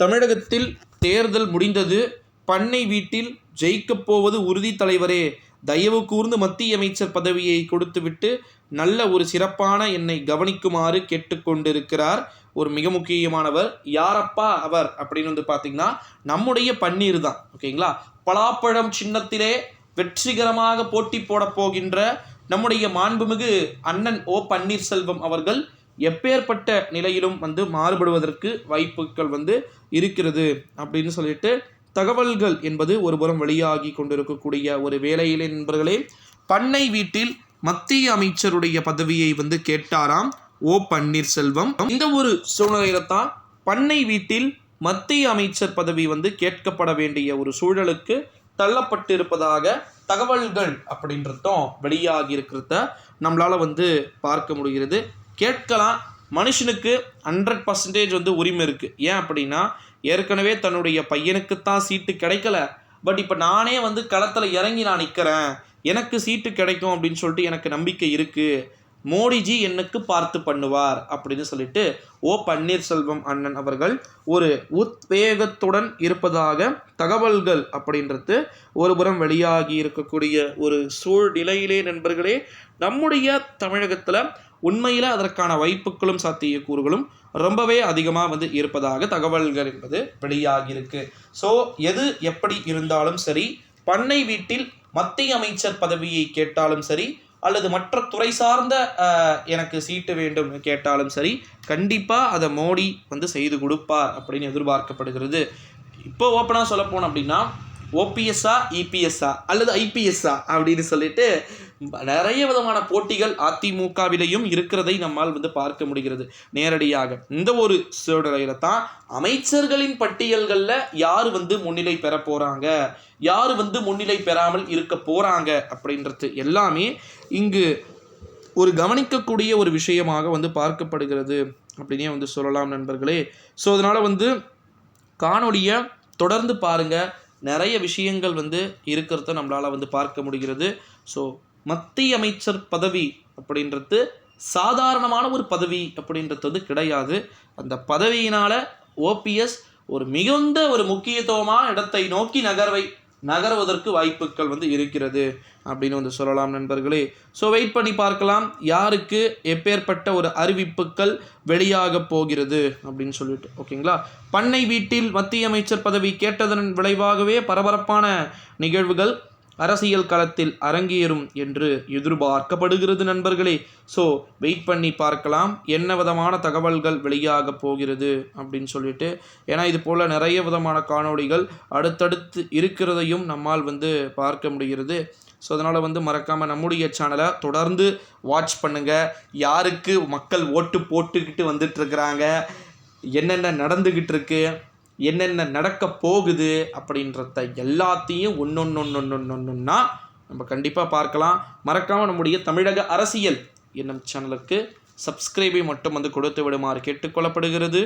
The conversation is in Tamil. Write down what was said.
தமிழகத்தில் தேர்தல் முடிந்தது. பண்ணை வீட்டில் ஜெயிக்கப் போவது உறுதி தலைவரே. தயவு கூர்ந்து மத்திய அமைச்சர் பதவியை கொடுத்துவிட்டு நல்ல ஒரு சிறப்பான என்னை கவனிக்குமாறு கேட்டுக்கொண்டிருக்கிறார் ஒரு மிக முக்கியமானவர். யாரப்பா அவர் அப்படின்னு வந்து பார்த்தீங்கன்னா நம்முடைய பன்னீர் தான். ஓகேங்களா? பலாப்பழம் சின்னத்திலே வெற்றிகரமாக போட்டி போடப் போகின்ற நம்முடைய மாண்புமிகு அண்ணன் ஓ பன்னீர்செல்வம் அவர்கள் எப்பேற்பட்ட நிலையிலும் வந்து மாறுபடுவதற்கு வாய்ப்புகள் வந்து இருக்கிறது அப்படின்னு சொல்லிட்டு தகவல்கள் என்பது ஒருபுறம் வெளியாகி கொண்டிருக்கக்கூடிய ஒரு வேலையிலே நண்பர்களே பண்ணை வீட்டில் மத்திய அமைச்சருடைய பதவியை வந்து கேட்டாராம் ஓ பன்னீர்செல்வம். இந்த ஒரு சூழ்நிலையில தான் பண்ணை வீட்டில் மத்திய அமைச்சர் பதவி வந்து கேட்கப்பட வேண்டிய ஒரு சூழலுக்கு தள்ளப்பட்டிருப்பதாக தகவல்கள் அப்படின்றதும் வெளியாகி இருக்கிறத நம்மளால் வந்து பார்க்க முடிகிறது. கேட்கலாம். மனுஷனுக்கு ஹண்ட்ரட் பர்சன்டேஜ் வந்து உரிமை இருக்குது ஏன் அப்படின்னா ஏற்கனவே தன்னுடைய பையனுக்குத்தான் சீட்டு கிடைக்கல. பட் இப்போ நானே வந்து களத்தில் இறங்கி நான் நிற்கிறேன் எனக்கு சீட்டு கிடைக்கும் அப்படின்னு சொல்லிட்டு எனக்கு நம்பிக்கை இருக்குது மோடிஜி எனக்கு பார்த்து பண்ணுவார் அப்படின்னு சொல்லிட்டு ஓ பன்னீர்செல்வம் அண்ணன் அவர்கள் ஒரு உத்வேகத்துடன் இருப்பதாக தகவல்கள் அப்படின்றது ஒருபுறம் வெளியாகி இருக்கக்கூடிய ஒரு சூழ்நிலையிலே நண்பர்களே நம்முடைய தமிழகத்தில் உண்மையில் அதற்கான வாய்ப்புகளும் சாத்தியக்கூறுகளும் ரொம்பவே அதிகமாக வந்து இருப்பதாக தகவல்கள் என்பது வெளியாகியிருக்கு. ஸோ எது எப்படி இருந்தாலும் சரி பண்ணை வீட்டில் மத்திய அமைச்சர் பதவியை கேட்டாலும் சரி அல்லது மற்ற துறை சார்ந்த எனக்கு சீட்டு வேண்டும் கேட்டாலும் சரி கண்டிப்பாக அதை மோடி வந்து செய்து கொடுப்பார் அப்படின்னு எதிர்பார்க்கப்படுகிறது. இப்போ ஓப்பனாக சொல்லப்போனோம் அப்படின்னா ஓபிஎஸ்ஸா இபிஎஸ்ஸா அல்லது ஐபிஎஸ்ஸா அப்படின்னு சொல்லிட்டு நிறைய விதமான போட்டிகள் அதிமுகவிலையும் இருக்கிறதை நம்மால் வந்து பார்க்க முடிகிறது. நேரடியாக இந்த ஒரு சூழ்நிலையில தான் அமைச்சர்களின் பட்டியல்களில் யார் வந்து முன்னிலை பெற போகிறாங்க யார் வந்து முன்னிலை பெறாமல் இருக்க போகிறாங்க அப்படின்றது எல்லாமே இங்கு ஒரு கவனிக்கக்கூடிய ஒரு விஷயமாக வந்து பார்க்கப்படுகிறது அப்படின்னே வந்து சொல்லலாம் நண்பர்களே. ஸோ அதனால் வந்து காணொலியை தொடர்ந்து பாருங்கள் நிறைய விஷயங்கள் வந்து இருக்கிறத நம்மளால் வந்து பார்க்க முடிகிறது. ஸோ மத்திய அமைச்சர் பதவி அப்படின்றது சாதாரணமான ஒரு பதவி அப்படின்றது வந்து கிடையாது. அந்த பதவியினால் ஓபிஎஸ் ஒரு மிகுந்த ஒரு முக்கியத்துவமான இடத்தை நோக்கி நகர்வை நகர்வதற்கு வாய்ப்புகள் வந்து இருக்கிறது அப்படின்னு வந்து சொல்லலாம் நண்பர்களே. ஸோ வெயிட் பண்ணி பார்க்கலாம். யாருக்கு எப்பேற்பட்ட ஒரு அறிவிப்புகள் வெளியாக போகிறது அப்படின்னு சொல்லிட்டு ஓகேங்களா? பண்ணை வீட்டில் மத்திய அமைச்சர் பதவி கேட்டதன் விளைவாகவே பரபரப்பான நிகழ்வுகள் அரசியல் களத்தில் அரங்கேறும் என்று எதிர்பார்க்கப்படுகிறது நண்பர்களே. ஸோ வெயிட் பண்ணி பார்க்கலாம். என்ன விதமான தகவல்கள் வெளியாக போகிறது அப்படின்னு சொல்லிட்டு. ஏன்னா இது போல் நிறைய விதமான காணொளிகள் அடுத்தடுத்து இருக்கிறதையும் நம்மால் வந்து பார்க்க முடிகிறது. ஸோ அதனால் வந்து மறக்காமல் நம்முடைய சேனலை தொடர்ந்து வாட்ச் பண்ணுங்கள் யாருக்கு மக்கள் ஓட்டு போட்டுக்கிட்டு வந்துட்டுருக்குறாங்க என்னென்ன நடந்துக்கிட்டு இருக்குது என்னென்ன நடக்க போகுது அப்படின்றத எல்லாத்தையும் ஒன்றொன்னொன்னொன்னொன்னா நம்ம கண்டிப்பாக பார்க்கலாம். மறக்காமல் நம்முடைய தமிழக அரசியல் என்னும் சேனலுக்கு சப்ஸ்கிரைபை மட்டும் வந்து கொடுத்து விடுமாறு கேட்டுக்கொள்ளப்படுகிறது.